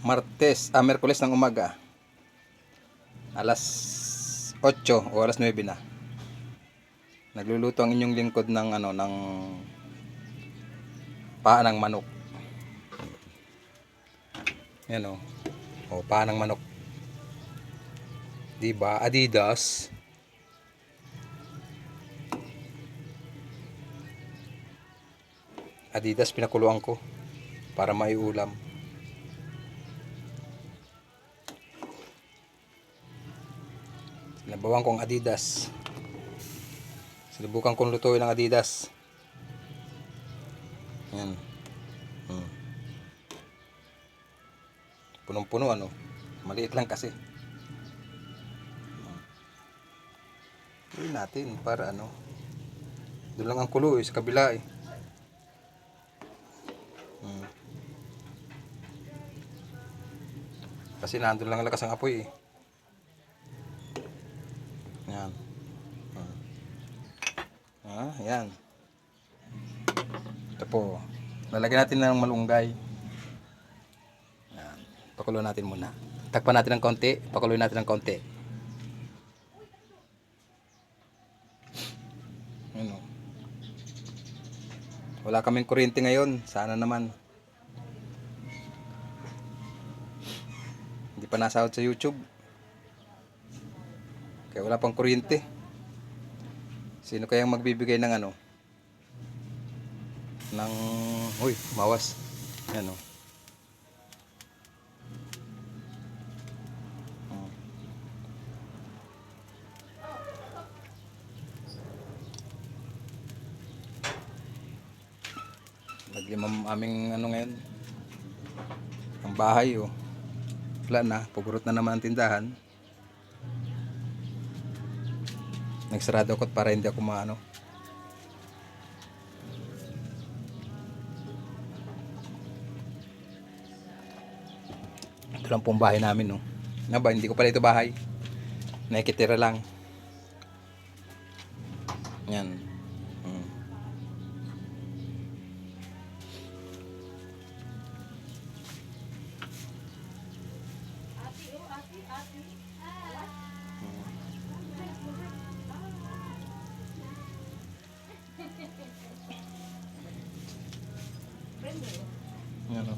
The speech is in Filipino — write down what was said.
Martes, ah, Merkules ng umaga. Alas 8 o alas 9 na. Nagluluto ang inyong lingkod ng ano ng paa ng manok. Yan o. O, paa ng manok. Diba? Adidas. Adidas pinakuluan ko para maiulam. Nabawan kong Adidas. Sinubukan kong lutuin ng Adidas. Yan. Hmm. Punong-puno ano. Maliit lang kasi. Gawin natin para ano. Doon lang ang kulo eh, sa kabila eh. Hmm. Kasi nandun lang ang lakas ng apoy eh. Yan. Hmm. Ah, yan. Ito po. Lalagyan natin ng malunggay. Yan. Pakulo natin muna. Takpan natin ng konti. Pakuloy natin ng konti. Ano? Wala kaming kuryente ngayon. Sana naman. Hindi pa nasahod sa YouTube. Kaya wala pang kuryente. Sino kayang magbibigay ng ano? Ng... Uy, mawas. Yan o. Oh. Ang aming ano ngayon. Ang bahay oh. Wala na, pugurot na naman ang tindahan. Nagsarado ako para hindi ako maano. Ito lang pong bahay namin, no. Nga ba, hindi ko pala ito bahay. Nakikitira lang. Yan. Hmm. Yan, oh. Míralo.